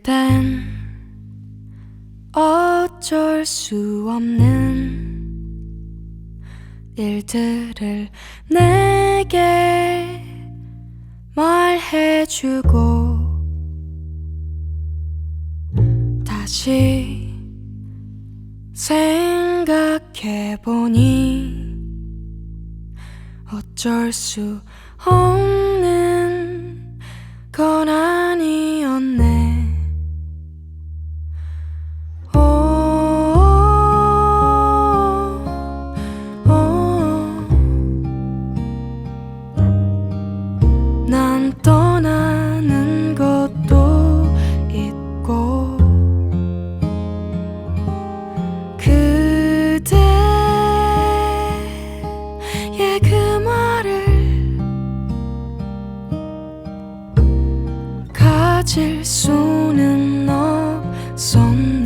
그댄 어쩔 수 없는 일들을 내게 말해주고 다시 생각해보니 어쩔 수 없는 건 없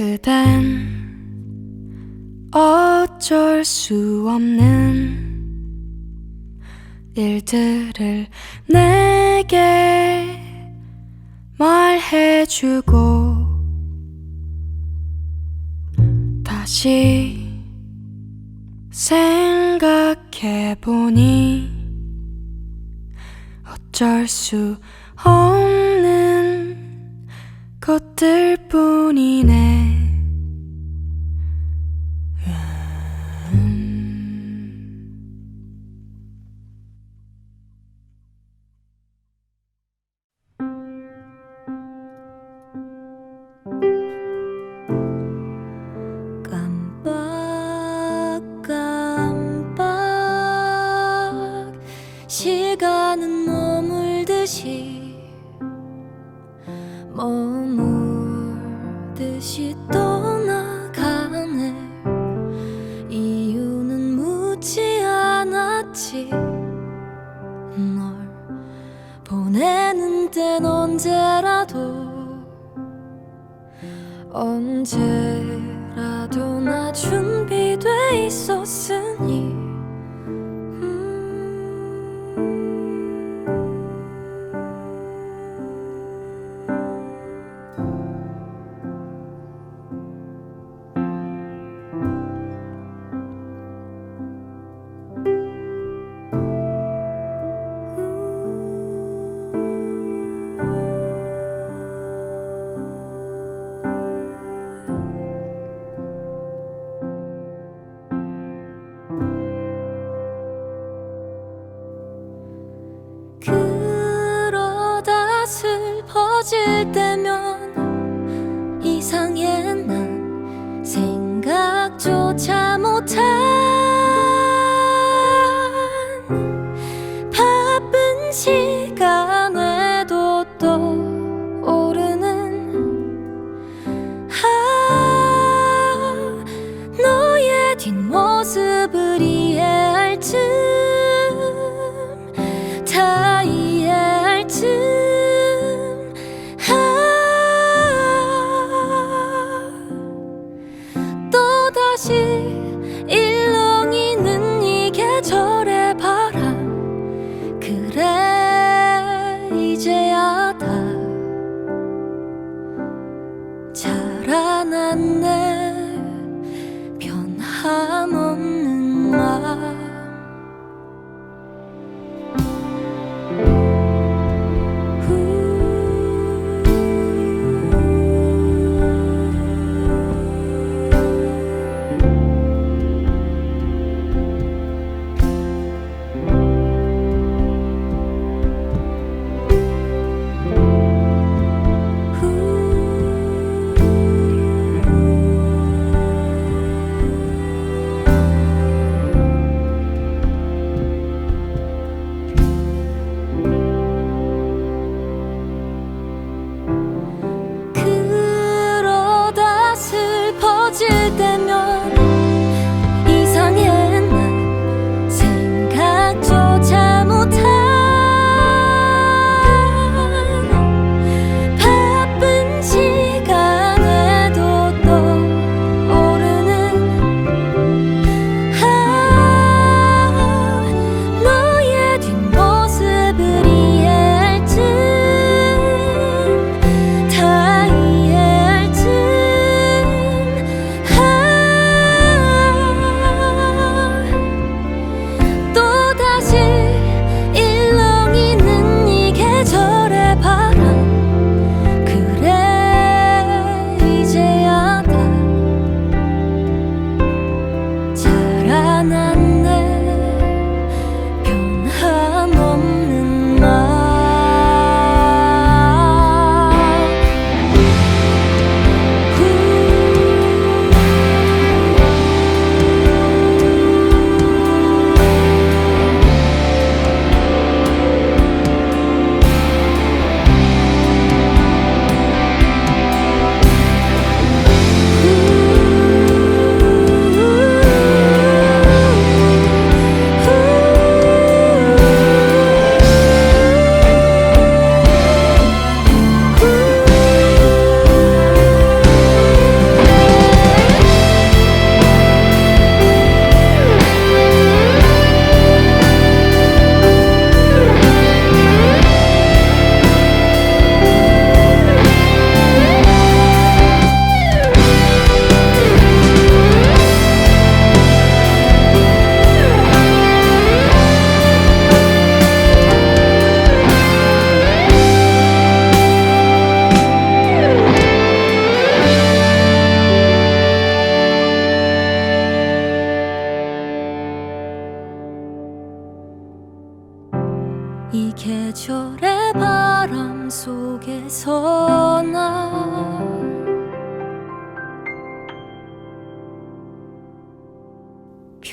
그댄 어쩔 수 없는 일들을 내게 말해주고 다시 생각해보니 어쩔 수 없는 것들 뿐이네. 언제라도 나 준비돼 있었으니 슬퍼질 때면 心。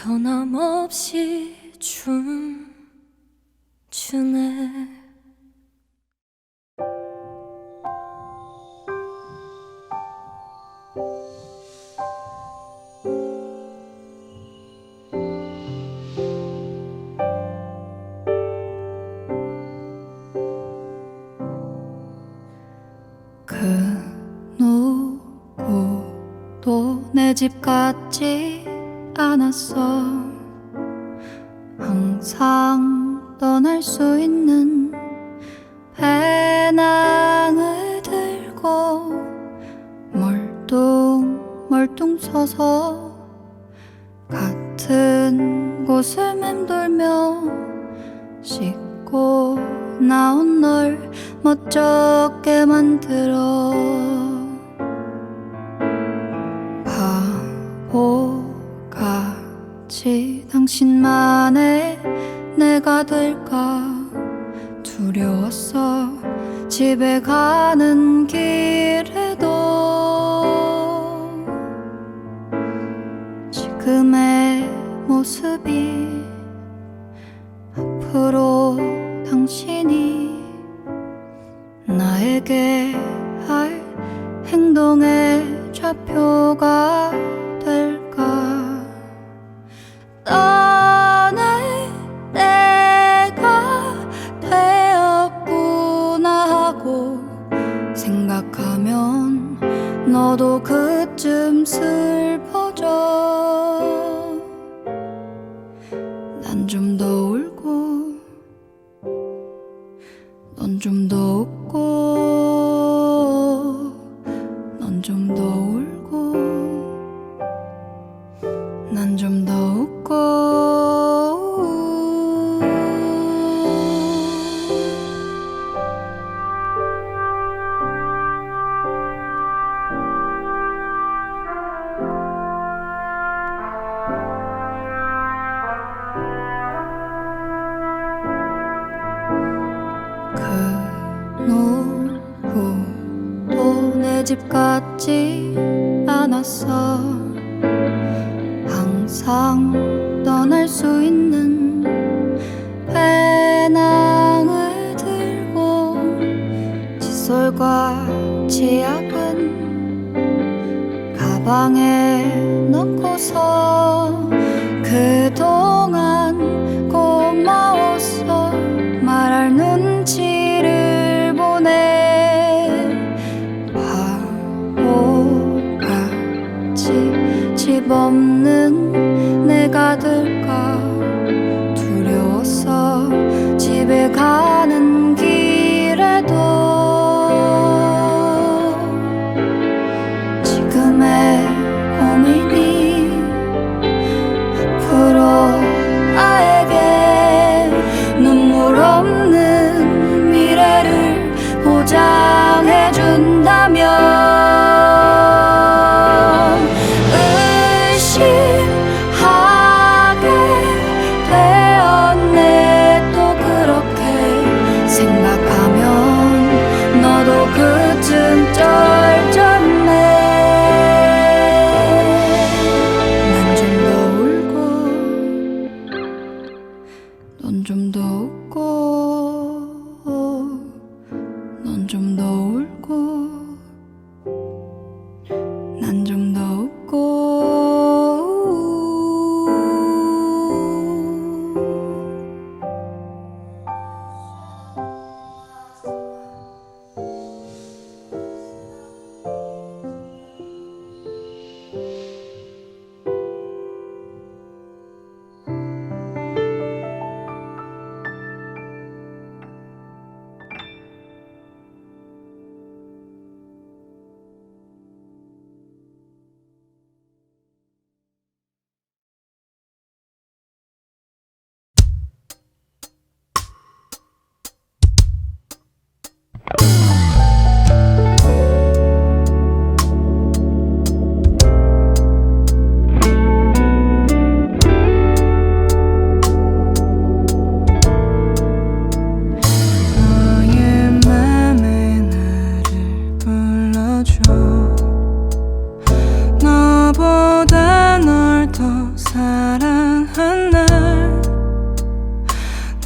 변함없이 춤추네. 그 누구도 내 집 같지 않았어 항상 떠날 수 있는 배낭을 들고 멀뚱 멀뚱 서서 같은 곳을 맴돌며 씻고 나온 널 멋쩍게 만들어 바보같이 당신만의 내가 될까? 두려웠어 집에 가는 길에도 지금의 모습이 앞으로 당신이 나에게 할 행동의 좌표가 너도 그쯤 슬퍼져. 난 좀 더 울고 넌 좀 더 웃고 넌 좀 더 항상 떠날 수 있는 배낭을 들고 칫솔과 치약은 가방에 넣고서 좀 더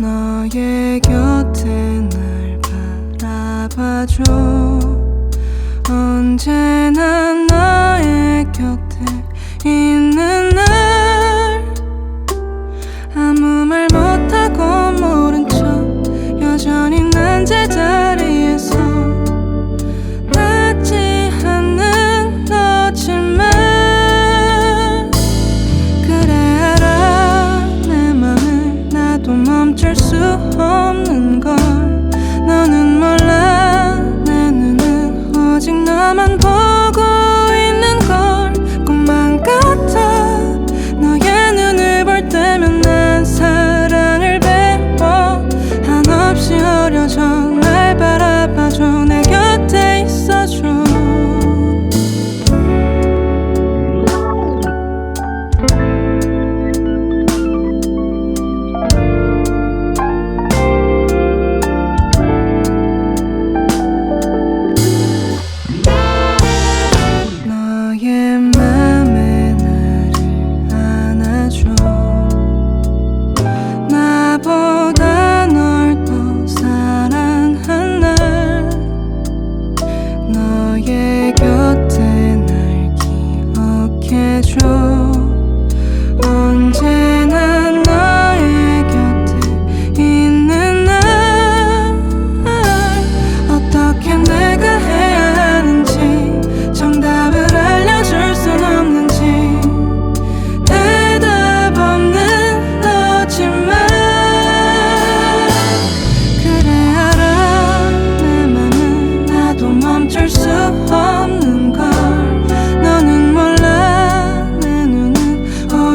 너의 곁에 날 바라봐줘. 언제나 나의 곁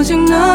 오직 나